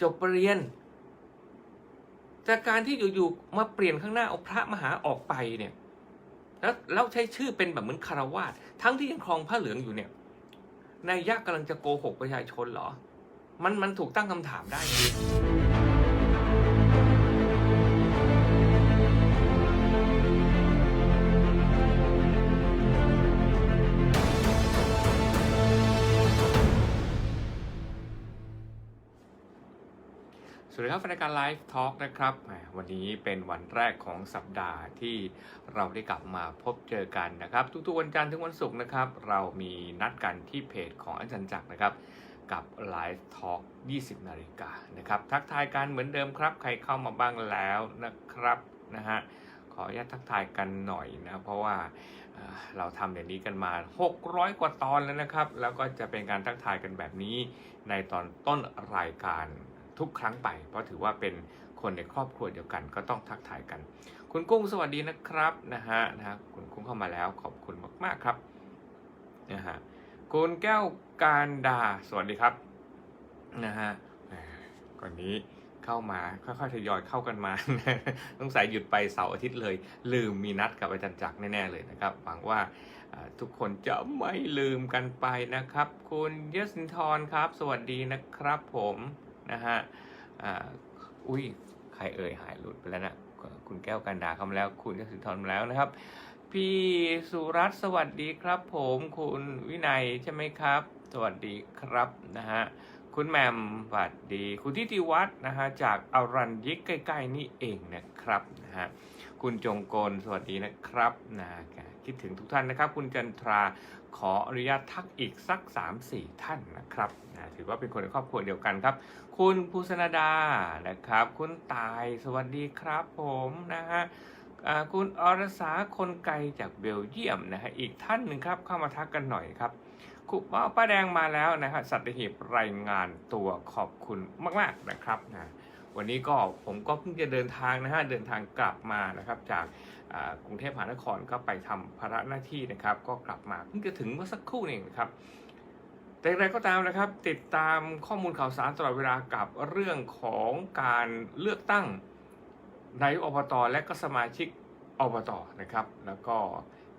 จบปรริญญาแต่การที่อยู่ๆมาเปลี่ยนข้างหน้าเอาพระมหาออกไปเนี่ย แล้วแล้วใช้ชื่อเป็นแบบเหมือนคารวาสทั้งที่ยังครองผ้าเหลืองอยู่เนี่ยนายยะกำลังจะโกหกประชาชนเหรอ มันมันถูกตั้งคำถามได้ ครับรายการไลฟ์ทอล์กนะครับ วันนี้เป็นวันแรกของสัปดาห์ที่เราได้กลับมาพบเจอกันนะครับ ทุกๆวันจันทร์ถึงวันศุกร์นะครับ เรามีนัดกันที่เพจของอาจารย์จักรนะครับ กับไลฟ์ทอล์ก20 นาฬิกานะครับ ทักทายกันเหมือนเดิมครับ ใครเข้ามาบ้างแล้วนะครับนะฮะขออนุญาตทักทายกันหน่อยนะเพราะว่าเอ่อเราทำอย่างนี้กันมา 600 กว่าตอนแล้วนะครับ แล้วก็จะเป็นการทักทายกันแบบนี้ในตอนต้นรายการ ทุกครั้งไป เพราะถือว่าเป็นคนในครอบครัวเดียวกัน ก็ต้องทักทายกัน คุณกุ้งสวัสดีนะครับนะฮะนะฮะคุณกุ้งเข้ามาแล้วขอบคุณมาก ๆครับนะฮะคุณแก้วการดาสวัสดีครับนะฮะก่อนนี้เข้ามาค่อยๆทยอยเข้ากันมาต้องใส่หยุดไปเสาร์อาทิตย์เลย ลืมมีนัดกับอาจารย์จักรแน่ๆเลยนะครับหวังว่าทุกคนจะไม่ลืมกันไปนะครับ คุณยสินทรครับ สวัสดีนะครับผม นะฮะอุ้ยใครเอ่ยหายหลุดไปแล้วนะคุณแก้วกันดาเข้ามาแล้ว คุณยสินทรมาแล้วนะครับ พี่สุรัตน์สวัสดีครับ ผมคุณวินัยใช่ไหมครับ สวัสดีครับนะฮะคุณแมมสวัสดี คุณทิติวัฒน์นะฮะจากอารัญยิกใกล้ ๆ นี่เองนะครับนะฮะคุณจงกลสวัสดีนะครับนะ คิดถึงทุกท่านนะครับ คุณจันทราขออนุญาตทักอีกสัก 3-4 ท่านนะครับนะถือว่าเป็นคนในครอบครัวเดียวกันครับ คุณภูสนาดานะครับ คุณตายสวัสดีครับผมนะฮะคุณอรสาคนไกลจากเบลเยียมนะฮะอีกท่านหนึ่งครับเข้ามาทักกันหน่อยครับคุณป้าป้าแดงมาแล้วนะฮะสัตหีบรายงานตัวขอบคุณมาก ๆนะครับนะ วันนี้ก็ผมก็เพิ่งจะเดินทางนะฮะเดินทางกลับมานะครับจากกรุงเทพมหานครก็ไปทำภาระหน้าที่นะครับ ก็กลับมาเพิ่งจะถึงเมื่อสักครู่นี่เองนะครับแต่อย่างไรก็ตามนะครับ ติดตามข้อมูลข่าวสารตลอดเวลากับเรื่องของการเลือกตั้งนายกอบตและก็สมาชิกอบตนะครับ แล้วก็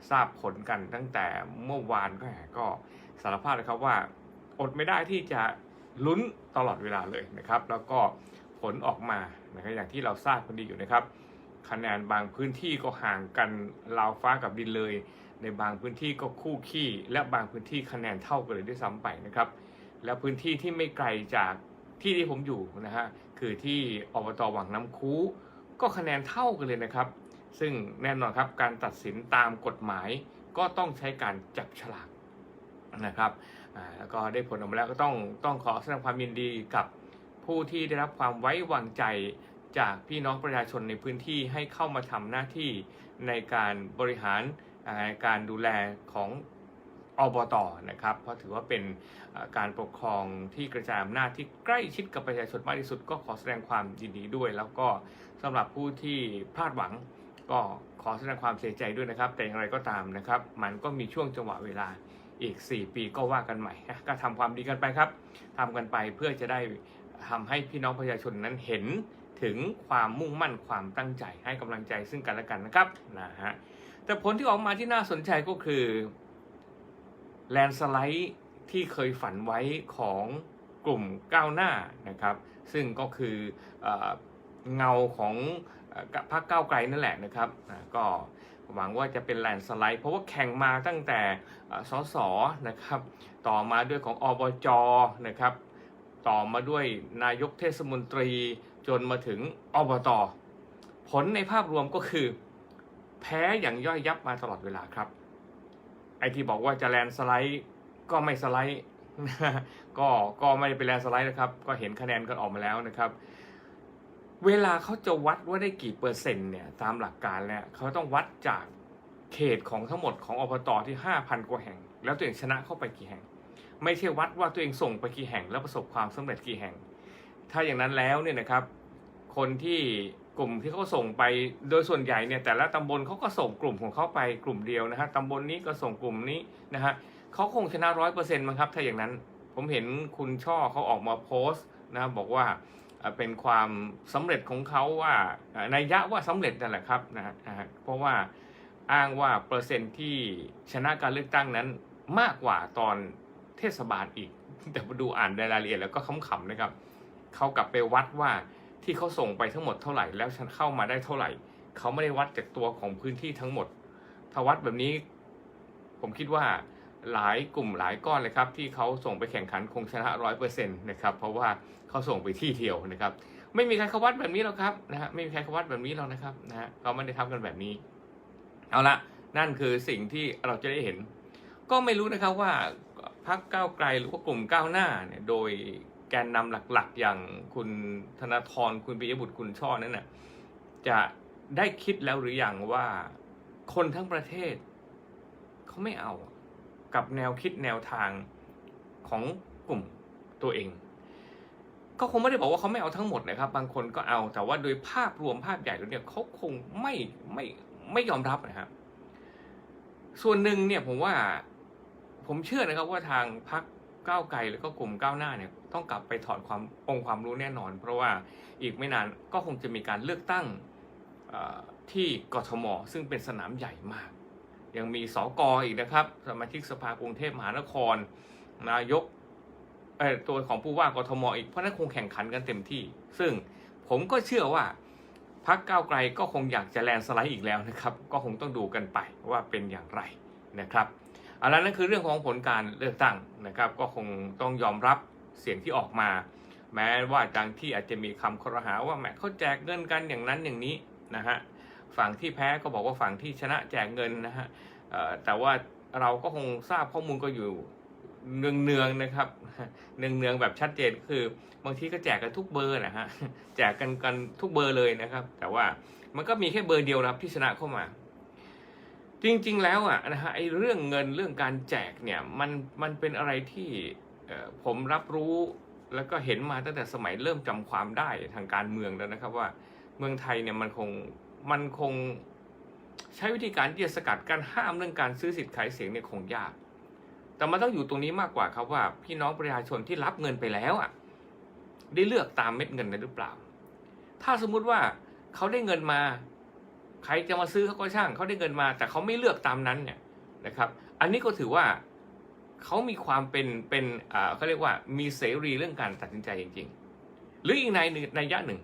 ทราบผลกันตั้งแต่เมื่อวานก็แหก็สารภาพเลยครับว่า อดไม่ได้ที่จะลุ้นตลอดเวลาเลยนะครับ แล้วก็ ผลออกมานะครับอย่างที่เราทราบกันดีอยู่นะครับ คะแนนบางพื้นที่ก็ห่างกันราวฟ้ากับดินเลย ในบางพื้นที่ก็คู่ขี้ และบางพื้นที่คะแนนเท่ากันเลยด้วยซ้ำไปนะครับ แล้วพื้นที่ที่ไม่ไกลจากที่ที่ผมอยู่นะฮะคือที่อบตวังน้ำคูก็คะแนนเท่ากันเลยนะครับ ซึ่งแน่นอนครับการตัดสินตามกฎหมายก็ต้องใช้การจับฉลากนะครับอ่าแล้วก็ได้ผลออกมาแล้วก็ต้องต้องขอแสดงความยินดีกับ ผู้ที่ได้รับความไว้วางใจจากพี่น้องประชาชนในพื้นที่ให้เข้ามาทำหน้าที่ในการบริหารการดูแลของอบตนะครับ เพราะถือว่าเป็นการปกครองที่กระจายอำนาจที่ใกล้ชิดกับประชาชนมากที่สุด ก็ขอแสดงความยินดีด้วย แล้วก็สำหรับผู้ที่พลาดหวังก็ขอแสดงความเสียใจด้วยนะครับ แต่อย่างไรก็ตามนะครับ มันก็มีช่วงจังหวะเวลาอีก 4 ปีก็ว่ากันใหม่ก็ทำความดีกันไปครับทำกันไปเพื่อจะได้ ทำให้พี่น้องประชาชนนั้นเห็นถึงความมุ่งมั่นความตั้งใจให้กำลังใจซึ่งกันและกันนะครับนะฮะแต่ผลที่ออกมาที่น่าสนใจก็คือแลนสไลด์ที่เคยฝันไว้ของกลุ่มก้าวหน้านะครับ ซึ่งก็คือเอเงาของพรรคก้าวไกลนั่นแหละนะครับก็หวังว่าจะเป็นแลนสไลด์ เพราะว่าแข่งมาตั้งแต่เอ่อสสนะครับ ต่อมาด้วยของอบจนะครับ ต่อมาด้วยนายกเทศมนตรีจนมาถึงอบตผลในภาพรวมก็คือ แพ้อย่างย่อยยับมาตลอดเวลาครับ ไอที่บอกว่าจะแลนสไลด์ก็ไม่สไลด์ก็ก็ไม่ได้เป็นแลนสไลด์นะครับ ก็เห็นคะแนนกันออกมาแล้วนะครับ เวลาเขาจะวัดว่าได้กี่เปอร์เซ็นต์เนี่ยตามหลักการแล้วเขาต้องวัดจากเขตของทั้งหมดของอบตที่ 5,000 กว่าแห่ง แล้วตัวเองชนะเข้าไปกี่แห่ง ไม่ใช่วัดว่าตัวเองส่งไปกี่แห่งแล้วประสบความสำเร็จกี่แห่ง ถ้าอย่างนั้นแล้วเนี่ยนะครับ คนที่กลุ่มที่เขาส่งไปโดยส่วนใหญ่เนี่ยแต่ละตำบลเขาก็ส่งกลุ่มของเขาไปกลุ่มเดียวนะฮะตำบลนี้ก็ส่งกลุ่มนี้นะฮะเขาคงชนะร้อยเปอร์เซ็นต์มั้งครับถ้าอย่างนั้นผมเห็นคุณช่อเขาออกมาโพสต์นะบอกว่าเป็นความสำเร็จของเขาว่าเอ่อนัยะว่าสำเร็จนั่นแหละครับนะฮะนะฮะเพราะว่าอ้างว่าเปอร์เซ็นต์ที่ชนะการเลือกตั้งนั้นมากกว่าตอน เทศบาลอีก แต่มาดูอ่านในรายละเอียดแล้วก็ขำๆนะครับเขากลับไปวัดว่าที่เขาส่งไปทั้งหมดเท่าไหร่แล้วฉันเข้ามาได้เท่าไหร่เขาไม่ได้วัดจากตัวของพื้นที่ทั้งหมดถ้าวัดแบบนี้ ผมคิดว่าหลายกลุ่มหลายก้อนเลยครับ ที่เขาส่งไปแข่งขันคงชนะร้อยเปอร์เซ็นต์นะครับเพราะว่าเขาส่งไปที่เดียวนะครับ ไม่มีใครเขาวัดแบบนี้หรอกครับนะฮะไม่มีใครเขาวัดแบบนี้หรอกนะครับนะฮะเขาไม่ได้ทำกันแบบนี้ เอาละนั่นคือสิ่งที่เราจะได้เห็น ก็ไม่รู้นะครับว่า พรรคก้าวไกลหรือว่ากลุ่มก้าวหน้าเนี่ยโดยแกนนำหลักๆ อย่างคุณธนาธรคุณปิยบุตรคุณช่อนั้นน่ะจะได้คิดแล้วหรือยังว่าคนทั้งประเทศเขาไม่เอากับแนวคิดแนวทางของกลุ่มตัวเอง ก็คงไม่ได้บอกว่าเขาไม่เอาทั้งหมดนะครับ บางคนก็เอาแต่ว่าโดยภาพรวมภาพใหญ่แล้วเนี่ยเขาคงไม่ไม่ไม่ยอมรับนะครับส่วนหนึ่งเนี่ยผมว่า ผมเชื่อนะครับว่าทางพรรคก้าวไกลแล้วก็กลุ่มก้าวหน้าเนี่ยต้องกลับไปถอดความองค์ความรู้แน่นอน เพราะว่าอีกไม่นานก็คงจะมีการเลือกตั้งที่กทม ซึ่งเป็นสนามใหญ่มาก ยังมีสอกออีกนะครับ สมาชิกสภากรุงเทพมหานคร นายกตัวของผู้ว่ากทมอีกเพราะนั้นคงแข่งขันกันเต็มที่ ซึ่งผมก็เชื่อว่าพรรคก้าวไกลก็คงอยากจะแลนสไลด์อีกแล้วนะครับ ก็คงต้องดูกันไปว่าเป็นอย่างไรนะครับ อันนั้นนั่นคือเรื่องของผลการเลือกตั้งนะครับ ก็คงต้องยอมรับเสียงที่ออกมา แม้ว่าบางที่อาจจะมีคำครหาว่าแหมเขาแจกเงินกันอย่างนั้นอย่างนี้นะฮะฝั่งที่แพ้ก็บอกว่าฝั่งที่ชนะแจกเงินนะฮะแต่ว่าเราก็คงทราบข้อมูลก็อยู่เนืองๆนะครับเนืองๆแบบชัดเจนคือบางทีก็แจกกันทุกเบอร์นะฮะแจกกันกันทุกเบอร์เลยนะครับ แต่ว่ามันก็มีแค่เบอร์เดียวนะครับที่ชนะเข้ามา จริงๆ แล้วอะนะฮะไอ้เรื่องเงินเรื่องการแจกเนี่ยมันมันเป็นอะไรที่ผมรับรู้แล้วก็เห็นมาตั้งแต่สมัยเริ่มจำความได้ทางการเมืองแล้วนะครับว่าเมืองไทยเนี่ยมันคงมันคงใช้วิธีการที่จะสกัดการห้ามเรื่องการซื้อสิทธิ์ขายเสียงเนี่ยคงยาก แต่มันต้องอยู่ตรงนี้มากกว่าครับว่า พี่น้องประชาชนที่รับเงินไปแล้วอะได้เลือกตามเม็ดเงินนั้นหรือเปล่า ถ้าสมมุติว่าเขาได้เงินมา ใครจะมาซื้อเขาก็ช่างเขาได้เงินมา แต่เขาไม่เลือกตามนั้นเนี่ยนะครับ อันนี้ก็ถือว่าเขามีความเป็นเป็นอ่าเขาเรียกว่ามีเสรีเรื่องการตัดสินใจจริง ๆ หรืออีกในในยะหนึ่ง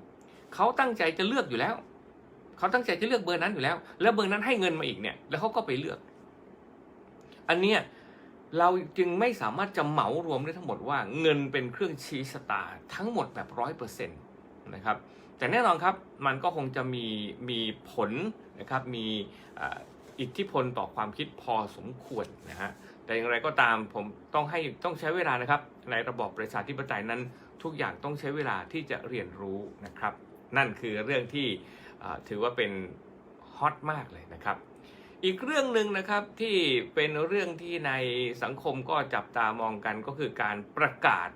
เขาตั้งใจจะเลือกอยู่แล้วเขาตั้งใจจะเลือกเบอร์นั้นอยู่แล้ว แล้วเบอร์นั้นให้เงินมาอีกเนี่ยแล้วเขาก็ไปเลือก อันเนี้ยเราจึงไม่สามารถจะเหมารวมได้ทั้งหมดว่าเงินเป็นเครื่องชี้ชะตาทั้งหมดแบบร้อยเปอร์เซ็นต์นะครับ แต่แน่นอนครับมันก็คงจะมีมีผลนะครับมีอิทธิพลต่อความคิดพอสมควรนะฮะแต่อย่างไรก็ตามผมต้องให้ต้องใช้เวลานะครับ ในระบอบประชาธิปไตยนั้น ทุกอย่างต้องใช้เวลาที่จะเรียนรู้นะครับ นั่นคือเรื่องที่ถือว่าเป็นฮอตมากเลยนะครับ อีกเรื่องหนึ่งนะครับที่เป็นเรื่องที่ในสังคมก็จับตามองกันก็คือการประกาศ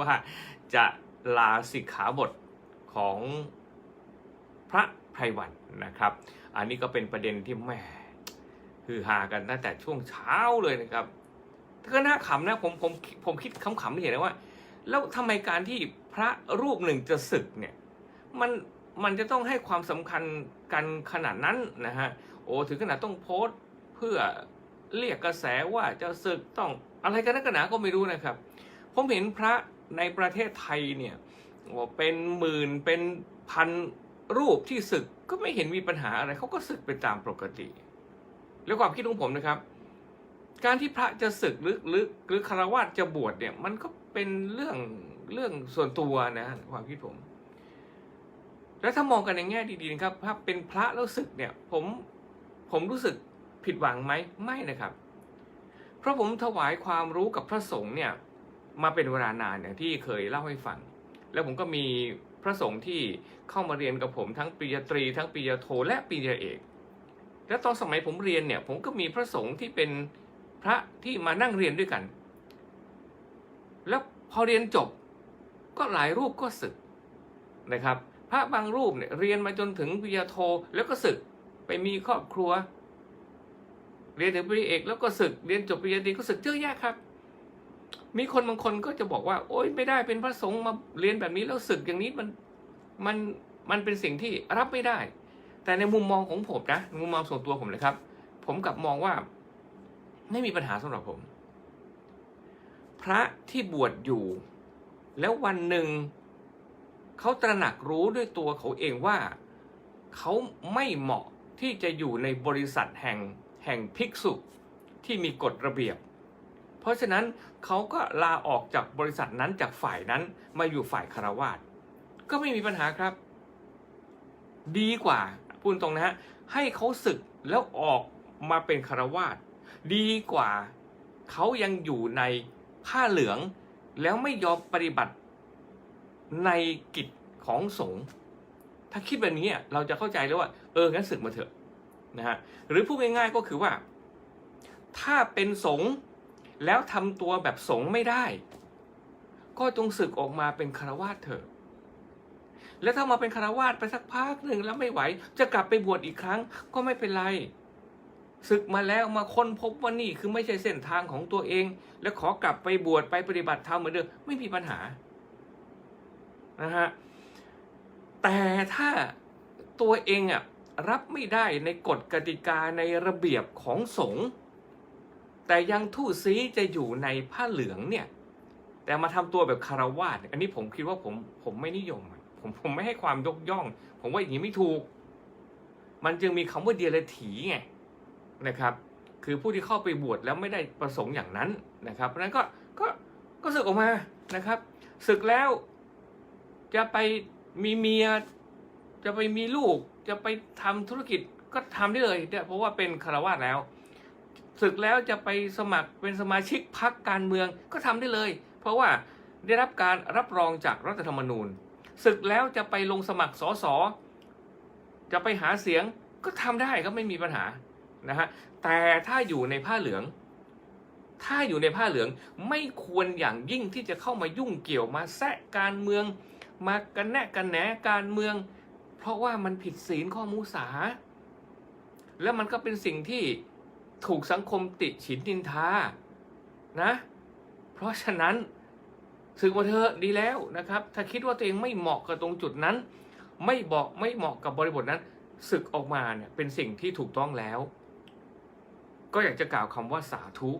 ว่าจะลาสิกขาบท ของพระไพรวันนะครับ อันนี้ก็เป็นประเด็นที่แหม่คือหากันตั้งแต่ช่วงเช้าเลยนะครับก็น่าขำนะผมผมผมคิดขำๆที่เห็นนะว่า แล้วทำไมการที่พระรูปหนึ่งจะศึกเนี่ยมันมันจะต้องให้ความสำคัญกันขนาดนั้นนะฮะโอ้ถึงขนาดต้องโพสต์เพื่อเรียกกระแสว่าจะศึกต้องอะไรกันนักหนาก็ไม่รู้นะครับ ผมเห็นพระในประเทศไทยเนี่ย ว่าเป็นหมื่นเป็นพันรูปที่ศึกก็ไม่เห็นมีปัญหาอะไรเขาก็ศึกไปตามปกติ แล้วความคิดของผมนะครับ การที่พระจะศึกหรือหรือหรือคารวะจะบวชเนี่ย มันก็เป็นเรื่องเรื่องส่วนตัวนะความคิดผม แล้วถ้ามองกันในแง่ดีๆนะครับถ้าเป็นพระแล้วศึกเนี่ย ผมผมรู้สึกผิดหวังไหมไม่นะครับ เพราะผมถวายความรู้กับพระสงฆ์เนี่ย มาเป็นเวลานานอย่างที่เคยเล่าให้ฟัง แล้วผมก็มีพระสงฆ์ที่เข้ามาเรียนกับผมทั้งปริญญาตรี ทั้งปริญญาโทและปริญญาเอก แล้วตอนสมัยผมเรียนเนี่ยผมก็มีพระสงฆ์ที่เป็นพระที่มานั่งเรียนด้วยกัน แล้วพอเรียนจบก็หลายรูปก็ศึกนะครับ พระบางรูปเนี่ยเรียนมาจนถึงปริญญาโทแล้วก็ศึกไปมีครอบครัว เรียนถึงปริญญาเอกแล้วก็ศึกเรียนจบปริญญาตรีก็ศึกเยอะแยะครับ มีคนบางคนก็จะบอกว่า โอ๊ยไม่ได้เป็นพระสงฆ์มาเรียนแบบนี้แล้วศึกอย่างนี้มันมันมันเป็นสิ่งที่รับไม่ได้ แต่ในมุมมองของผมนะมุมมองส่วนตัวผมเลยครับ ผมกลับมองว่า ไม่มีปัญหาสำหรับผม พระที่บวชอยู่ แล้ววันหนึ่งเขาตระหนักรู้ด้วยตัวเขาเองว่าเขาไม่เหมาะที่จะอยู่ในบริษัทแห่งแห่งภิกษุที่มีกฎระเบียบ เพราะฉะนั้น เขาก็ลาออกจากบริษัทนั้นจากฝ่ายนั้นมาอยู่ฝ่ายคารวาสก็ไม่มีปัญหาครับ ดีกว่าพูดตรงนะฮะให้เขาศึกแล้วออกมาเป็นคารวาสดีกว่าเขายังอยู่ในผ้าเหลือง แล้วไม่ยอมปฏิบัติในกิจของสงฆ์ถ้าคิดแบบนี้เราจะเข้าใจแล้วว่าเอองั้นศึกมาเถอะนะฮะหรือพูดง่ายๆก็คือว่า ถ้าเป็นสงฆ์ แล้วทำตัวแบบสงไม่ได้ ก็จงศึกออกมาเป็นคารวาสเถอะ แล้วถ้ามาเป็นคารวาสไปสักพักหนึ่งแล้วไม่ไหว จะกลับไปบวชอีกครั้งก็ไม่เป็นไรศึกมาแล้วมาค้นพบว่านี่คือไม่ใช่เส้นทางของตัวเอง แล้วขอกลับไปบวชไปปฏิบัติธรรมเหมือนเดิมไม่มีปัญหานะฮะแต่ถ้าตัวเองอะรับไม่ได้ในกฎกติกาในระเบียบของสงฆ์ แต่ยังทู่ซีจะอยู่ในผ้าเหลืองเนี่ย แต่มาทำตัวแบบคารวาสอันนี้ผมคิดว่าผมผมไม่นิยม ผมผมไม่ให้ความยกย่อง ผมว่าอย่างนี้ไม่ถูก มันจึงมีคำว่าเดียรถีไงนะครับ คือผู้ที่เข้าไปบวชแล้วไม่ได้ประสงค์อย่างนั้นนะครับ เพราะฉะนั้นก็ก็ก็ศึกออกมานะครับศึกแล้วจะไปมีเมีย จะไปมีลูก จะไปทำธุรกิจก็ทำได้เลยเนี่ยเพราะว่าเป็นคารวาสแล้ว ศึกแล้วจะไปสมัครเป็นสมาชิกพรรคการเมืองก็ทำได้เลย เพราะว่าได้รับการรับรองจากรัฐธรรมนูญศึกแล้วจะไปลงสมัครสสจะไปหาเสียงก็ทำได้ก็ไม่มีปัญหานะฮะแต่ถ้าอยู่ในผ้าเหลือง ถ้าอยู่ในผ้าเหลืองไม่ควรอย่างยิ่งที่จะเข้ามายุ่งเกี่ยวมาแซะการเมือง มากันแนะกันแหนการเมือง เพราะว่ามันผิดศีลข้อมูสา แล้วมันก็เป็นสิ่งที่ ถูกสังคมติฉินนินทานะ เพราะฉะนั้นสึกมาเถอดีแล้วนะครับ ถ้าคิดว่าตัวเองไม่เหมาะกับตรงจุดนั้น ไม่บอกไม่เหมาะกับบริบทนั้นศึกออกมาเนี่ยเป็นสิ่งที่ถูกต้องแล้ว ก็อยากจะกล่าวคำว่าสาธุ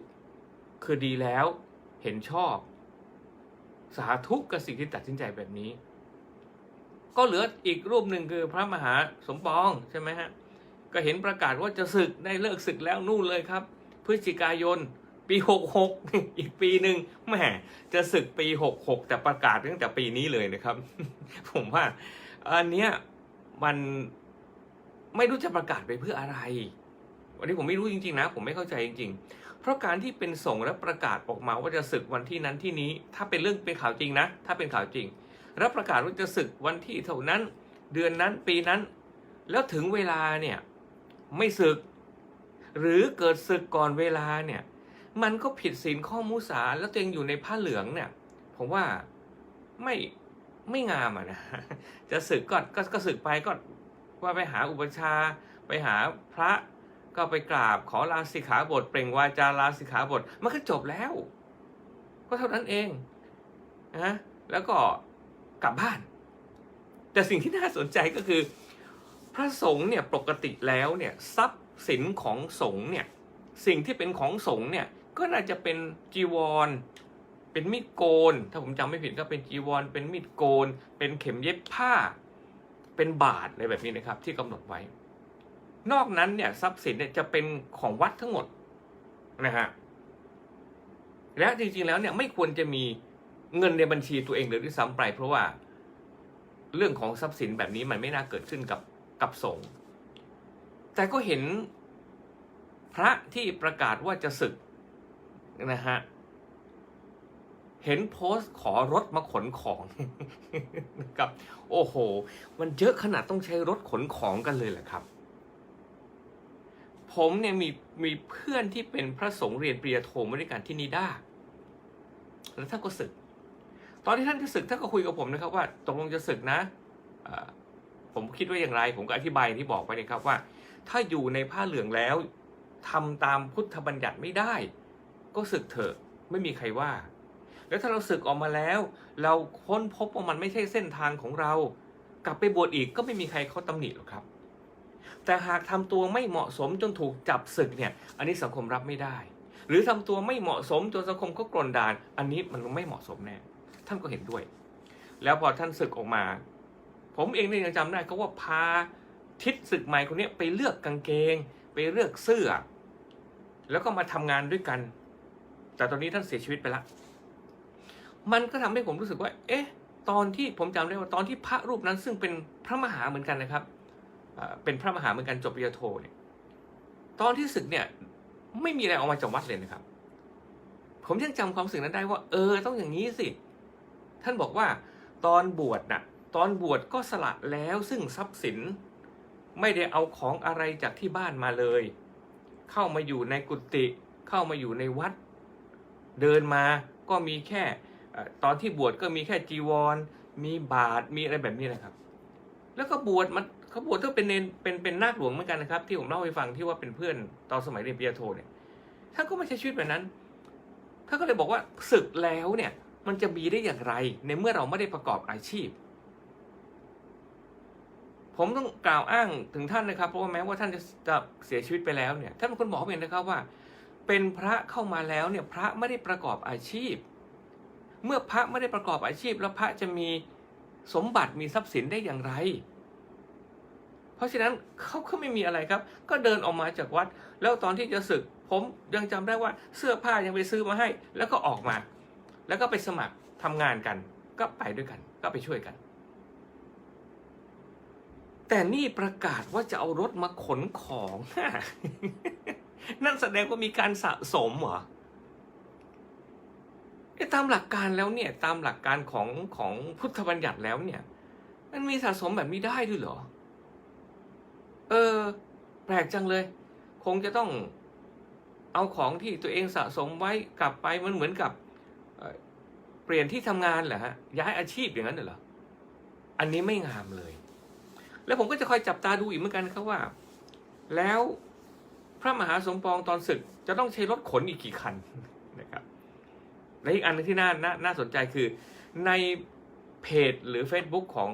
คือดีแล้วเห็นชอบ สาธุกับสิ่งที่ตัดสินใจแบบนี้ ก็เหลืออีกรูปหนึ่งคือพระมหาสมปองใช่ไหมฮะ ก็เห็นประกาศว่าจะศึกได้เลิกศึกแล้วนู่นเลยครับ พฤศจิกายนปีหกหกอีกปีหนึ่งแหมจะศึกปีหกหกแต่ประกาศตั้งแต่ปีนี้เลยนะครับ ผมว่าอันเนี้ยมันไม่รู้จะประกาศไปเพื่ออะไร วันนี้ผมไม่รู้จริง ๆ นะ ผมไม่เข้าใจจริง ๆ เพราะการที่เป็นส่งและประกาศออกมาว่าจะศึกวันที่นั้นที่นี้ ถ้าเป็นเรื่องเป็นข่าวจริงนะ ถ้าเป็นข่าวจริงแล้วประกาศว่าจะศึกวันที่เท่านั้น เดือนนั้นปีนั้น แล้วถึงเวลาเนี่ย ไม่ศึก หรือเกิดศึกก่อนเวลาเนี่ย มันก็ผิดศีลข้อมุสาแล้วตัวเองอยู่ในผ้าเหลืองเนี่ย ผมว่าไม่ไม่งามอะนะจะศึกก็ก็ก็ศึกไปก็ว่าไปหาอุปชา ไปหาพระก็ไปกราบขอลาสิกขาบท เปล่งวาจาลาสิกขาบท มันก็จบแล้ว ก็เท่านั้นเองนะแล้วก็กลับบ้าน แต่สิ่งที่น่าสนใจก็คือ ระสงฆ์เนี่ยปกติแล้วเนี่ยทรัพย์สินของสงฆ์เนี่ยสิ่งที่เป็นของสงฆ์เนี่ยก็น่าจะเป็นจีวร เป็นมีดโกน ถ้าผมจำไม่ผิดก็เป็นจีวร เป็นมีดโกน เป็นเข็มเย็บผ้า เป็นบาทอะไรแบบนี้นะครับ ที่กำหนดไว้ นอกนั้นเนี่ยทรัพย์สินเนี่ยจะเป็นของวัดทั้งหมดนะฮะและจริงๆแล้วเนี่ยไม่ควรจะมีเงินในบัญชีตัวเองเลยด้วยซ้ำไปเพราะว่า เรื่องของทรัพย์สินแบบนี้มันไม่น่าเกิดขึ้นกับ กับสงฆ์แต่ก็เห็นพระที่ประกาศว่าจะศึกนะฮะเห็นโพสต์ขอรถมาขนของนะครับ โอ้โห มันเยอะขนาดต้องใช้รถขนของกันเลยแหละครับ ผมเนี่ยมีมีเพื่อนที่เป็นพระสงฆ์เรียนปริญโทมาด้วยกันที่นิด้าแล้วท่านก็ศึก ตอนที่ท่านจะศึกท่านก็คุยกับผมนะครับว่าตกลงจะศึกนะ ผมคิดว่าอย่างไร ผมก็อธิบายอย่างที่บอกไปนะครับว่า ถ้าอยู่ในผ้าเหลืองแล้วทำตามพุทธบัญญัติไม่ได้ ก็ศึกเถอะไม่มีใครว่า แล้วถ้าเราศึกออกมาแล้ว เราค้นพบว่ามันไม่ใช่เส้นทางของเรา กลับไปบวชอีกก็ไม่มีใครเขาตำหนิหรอกครับ แต่หากทำตัวไม่เหมาะสมจนถูกจับศึกเนี่ย อันนี้สังคมรับไม่ได้ หรือทำตัวไม่เหมาะสมจนสังคมก็กลนด่าน อันนี้มันไม่เหมาะสมแน่ท่านก็เห็นด้วย แล้วพอท่านศึกออกมา ผมเองเนี่ยยังจำได้ก็ว่าพาทิศศึกใหม่คนนี้ไปเลือกกางเกง ไปเลือกเสื้อ แล้วก็มาทำงานด้วยกัน แต่ตอนนี้ท่านเสียชีวิตไปละมันก็ทำให้ผมรู้สึกว่า เอ๊ะ ตอนที่ผมจำได้ว่าตอนที่พระรูปนั้นซึ่งเป็นพระมหาเหมือนกันนะครับเป็นพระมหาเหมือนกันจบปริญญาโทเนี่ยตอนที่ศึกเนี่ย ไม่มีอะไรออกมาจากวัดเลยนะครับ ผมยังจำความสึกนั้นได้ว่า เออต้องอย่างนี้สิ ท่านบอกว่าตอนบวชน่ะ ตอนบวชก็สละแล้วซึ่งทรัพย์สิน ไม่ได้เอาของอะไรจากที่บ้านมาเลย เข้ามาอยู่ในกุฏิเข้ามาอยู่ในวัด เดินมาก็มีแค่ตอนที่บวชก็มีแค่จีวร มีบาตรมีอะไรแบบนี้นะครับ แล้วก็บวชมันเขาบวชก็เป็นเนเป็นเป็นนาคหลวงเหมือนกันนะครับ ที่ผมเล่าให้ฟังที่ว่าเป็นเพื่อนตอนสมัยเรียนปริญญาโทเนี่ยท่านก็ไม่ใช้ชีวิตแบบนั้นท่านก็เลยบอกว่าศึกแล้วเนี่ยมันจะมีได้อย่างไรในเมื่อเราไม่ได้ประกอบอาชีพ ผมต้องกล่าวอ้างถึงท่านนะครับเพราะว่าแม้ว่าท่านจะเสียชีวิตไปแล้วเนี่ยท่านเป็นคนบอกเองนะครับว่า เป็นพระเข้ามาแล้วเนี่ยพระไม่ได้ประกอบอาชีพ เมื่อพระไม่ได้ประกอบอาชีพ แล้วพระจะมีสมบัติมีทรัพย์สินได้อย่างไร เพราะฉะนั้นเขาก็ไม่มีอะไรครับ ก็เดินออกมาจากวัด แล้วตอนที่จะศึก ผมยังจำได้ว่าเสื้อผ้ายังไปซื้อมาให้ แล้วก็ออกมา แล้วก็ไปสมัครทำงานกัน ก็ไปด้วยกัน ก็ไปช่วยกัน แต่นี่ประกาศว่าจะเอารถมาขนของ นั่นแสดงว่ามีการสะสมเหรอเอ๊ะตามหลักการแล้วเนี่ย ตามหลักการของของพุทธบัญญัติแล้วเนี่ย มันมีสะสมแบบนี้ได้ด้วยเหรอ เออ แปลกจังเลย คงจะต้องเอาของที่ตัวเองสะสมไว้กลับไปมันเหมือนกับเเปลี่ยนที่ทำงานเหรอฮะย้ายอาชีพอย่างนั้นเหรออันนี้ไม่งามเลย แล้วผมก็จะคอยจับตาดูอีกเหมือนกันครับว่า แล้วพระมหาสมปองตอนศึกจะต้องใช้รถขนอีกกี่คันนะครับและอีกอันหนึงที่น่านาน่าสนใจคือในเพจหรือ Facebook ของ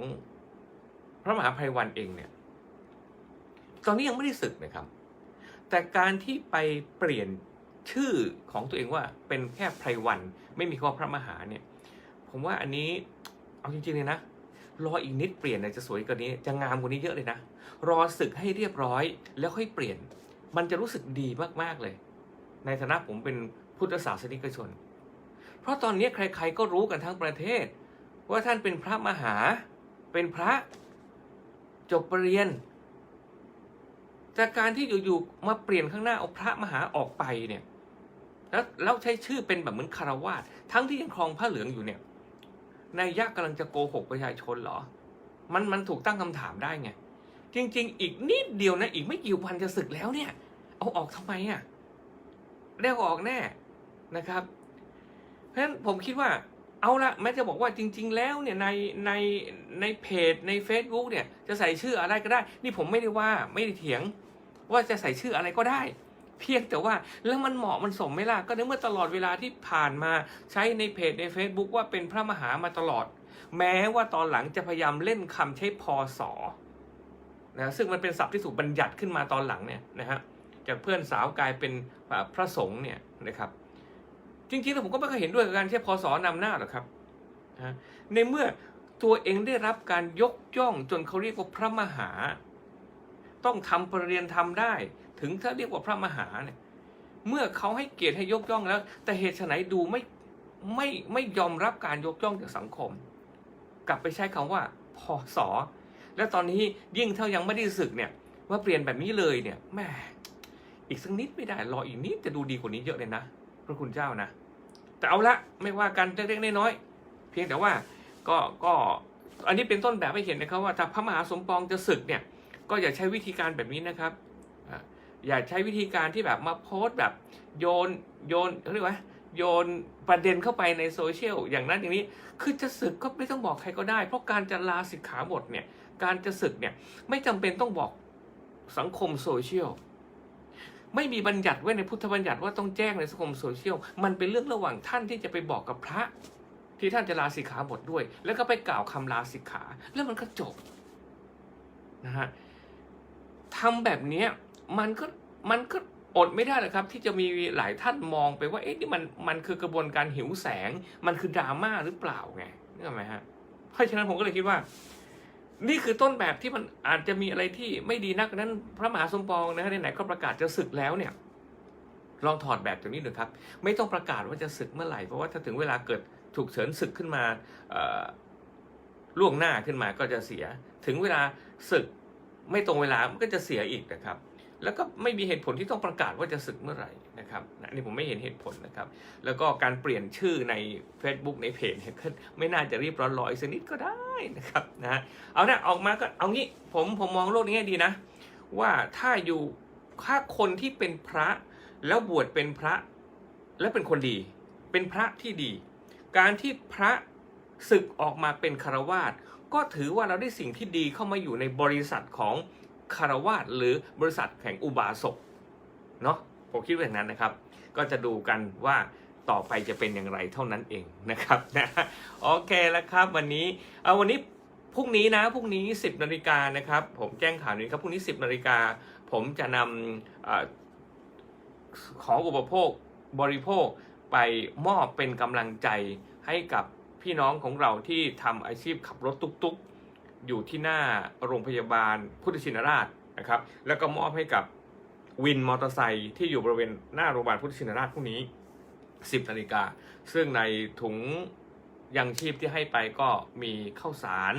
พระมหาภัยวันเองเนี่ย ตอนนี้ยังไม่ได้ศึกนะครับ แต่การที่ไปเปลี่ยนชื่อของตัวเองว่าเป็นแค่ไพรวัน ไม่มีคำว่าพระมหาเนี่ย ผมว่าอันนี้เอาจริงๆเลยนะ รออีกนิดเปลี่ยนเนี่ยจะสวยกว่านี้จะงามกว่านี้เยอะเลยนะ รอศึกให้เรียบร้อย แล้วค่อยเปลี่ยน มันจะรู้สึกดีมากๆเลย ในฐานะผมเป็นพุทธศาสนิกชน เพราะตอนนี้ใครๆก็รู้กันทั้งประเทศ ว่าท่านเป็นพระมหา เป็นพระจบปรริญญาจากการที่อยู่ๆมาเปลี่ยนข้างหน้าเอาพระมหาออกไปเนี่ยแล้วแล้วใช้ชื่อเป็นแบบเหมือนคารวาสทั้งที่ยังครองผ้าเหลืองอยู่เนี่ย นายยะกำลังจะโกหกประชาชนเหรอ มันมันถูกตั้งคำถามได้ไง จริง ๆ อีกนิดเดียวนะ อีกไม่กี่วันจะศึกแล้วเนี่ย เอาออกทำไมอะได้อออกแน่นะครับ เพราะฉะนั้นผมคิดว่า เอาละแม้จะบอกว่าจริง ๆ แล้วเนี่ยในในในเพจใน Facebook เนี่ยจะใส่ชื่ออะไรก็ได้ นี่ผมไม่ได้ว่าไม่ได้เถียง ว่าจะใส่ชื่ออะไรก็ได้ เพียงแต่ว่าแล้วมันเหมาะมันสมไหมล่ะ ก็ในเมื่อตลอดเวลาที่ผ่านมาใช้ในเพจใน Facebook ว่าเป็นพระมหามาตลอด แม้ว่าตอนหลังจะพยายามเล่นคำใช้พอสอนะซึ่งมันเป็นศัพท์ที่ถูกบัญญัติขึ้นมาตอนหลังเนี่ยนะฮะจากเพื่อนสาวกลายเป็นพระสงฆ์เนี่ยนะครับ จริงๆแล้วผมก็ไม่เคยเห็นด้วยกับการใช้พอสอนำหน้าหรอกครับนะในเมื่อตัวเองได้รับการยกย่องจนเขาเรียกว่าพระมหา ต้องทำปรริญญาธรรมได้ ถึงถ้าเรียกว่าพระมหาเนี่ย เมื่อเขาให้เกียรติให้ยกย่องแล้ว แต่เหตุไฉนดูไม่ไม่ไม่ยอมรับการยกย่องจากสังคม กลับไปใช้คำว่าพอสอแล้วตอนนี้ยิ่งเท่ายังไม่ได้ศึกเนี่ย ว่าเปลี่ยนแบบนี้เลยเนี่ยแม่อีกสักนิดไม่ได้รออีกนิดจะดูดีกว่านี้เยอะเลยนะพระคุณเจ้านะ แต่เอาละไม่ว่ากันเล็กๆน้อยๆเพียงแต่ว่าก็ก็อันนี้เป็นต้นแบบให้เห็นนะครับว่าถ้าพระมหาสมปองจะศึกเนี่ย ก็อย่าใช้วิธีการแบบนี้นะครับ อย่าใช้วิธีการที่แบบมาโพสต์แบบโยนโยนเขาเรียกว่าโยนประเด็นเข้าไปในโซเชียลอย่างนั้นอย่างนี้ คือจะศึกก็ไม่ต้องบอกใครก็ได้ เพราะการจะลาสิกขาบทเนี่ยการจะศึกเนี่ยไม่จำเป็นต้องบอกสังคมโซเชียลไม่มีบัญญัติไว้ในพุทธบัญญัติว่าต้องแจ้งในสังคมโซเชียลมันเป็นเรื่องระหว่างท่านที่จะไปบอกกับพระ ที่ท่านจะลาสิกขาบทด้วย แล้วก็ไปกล่าวคำลาสิกขา แล้วมันก็จบนะฮะทำแบบนี้ มันก็มันก็อดไม่ได้หรอกครับที่จะมีหลายท่านมองไปว่าเอ๊ะนี่มันมันคือกระบวนการหิวแสง มันคือดราม่าหรือเปล่าไงนึกออกไหมฮะเพราะฉะนั้นผมก็เลยคิดว่า นี่คือต้นแบบที่มันอาจจะมีอะไรที่ไม่ดีนักนั้น พระมหาสมปองนะฮะไหนๆก็ประกาศจะศึกแล้วเนี่ย ลองถอดแบบตรงนี้หนึ่งครับ ไม่ต้องประกาศว่าจะศึกเมื่อไหร่เพราะว่าถ้าถึงเวลาเกิดถูกเฉินศึกขึ้นมาล่วงหน้าขึ้นมาก็จะเสีย ถึงเวลาศึกไม่ตรงเวลามันก็จะเสียอีกนะครับ แล้วก็ไม่มีเหตุผลที่ต้องประกาศว่าจะศึกเมื่อไหร่นะครับนะนี่ผมไม่เห็นเหตุผลนะครับ แล้วก็การเปลี่ยนชื่อใน Facebook ในเพจเนี่ยก็ไม่น่าจะรีบร้อนรออีกสักนิดก็ได้นะครับนะฮะเอาเนี่ยออกมาก็เอางี้ผมผมมองโลกนี้ดีนะ ว่าถ้าอยู่ถ้าคนที่เป็นพระแล้วบวชเป็นพระ และเป็นคนดี เป็นพระที่ดี การที่พระศึกออกมาเป็นคารวาสก็ถือว่าเราได้สิ่งที่ดีเข้ามาอยู่ในบริษัทของ คารวาสหรือบริษัทแห่งอุบาสกเนาะผมคิดว่าอย่างนั้นนะครับ ก็จะดูกันว่าต่อไปจะเป็นอย่างไรเท่านั้นเองนะครับนะโอเคแล้วครับวันนี้เอาวันนี้พรุ่งนี้นะพรุ่งนี้ 10นาฬิกานะครับ ผมแจ้งข่าวนี้ครับพรุ่งนี้ 10นาฬิกาผมจะนำเอ่อของอุปโภคบริโภคไปมอบเป็นกำลังใจให้กับพี่น้องของเราที่ทำอาชีพขับรถตุกๆ อยู่ที่หน้าโรงพยาบาลพุทธชินราชนะครับ แล้วก็มอบให้กับวินมอเตอร์ไซค์ที่อยู่บริเวณหน้าโรงพยาบาลพุทธชินราชพรุ่งนี้ 10นาฬิกา ซึ่งในถุงยังชีพที่ให้ไปก็มีข้าวสาร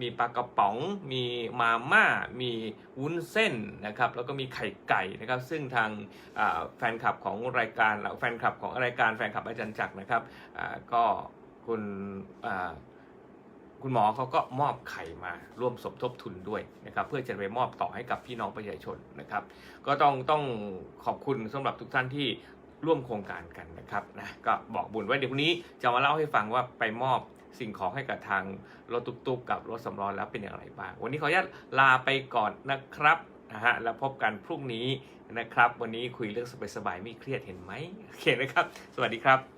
มีปลากระป๋อง มีมาม่า มีวุ้นเส้นนะครับ แล้วก็มีไข่ไก่นะครับ ซึ่งทางแฟนคลับของรายการแฟนคลับของรายการแฟนคลับอาจารย์จักรนะครับก็คุณ คุณหมอเขาก็มอบไข่มาร่วมสมทบทุนด้วยนะครับ เพื่อจะไปมอบต่อให้กับพี่น้องประชาชนนะครับ ก็ต้องต้องขอบคุณสำหรับทุกท่านที่ร่วมโครงการกันนะครับนะก็บอกบุญไว้เดี๋ยวพรุ่งนี้จะมาเล่าให้ฟังว่าไปมอบสิ่งของให้กับทางรถตุกๆกับรถสำรองแล้วเป็นอย่างไรบ้าง วันนี้ขออนุญาตลาไปก่อนนะครับนะฮะแล้วพบกันพรุ่งนี้นะครับ วันนี้คุยเรื่องสบายๆไม่เครียดเห็นไหมโอเคนะครับ สวัสดีครับ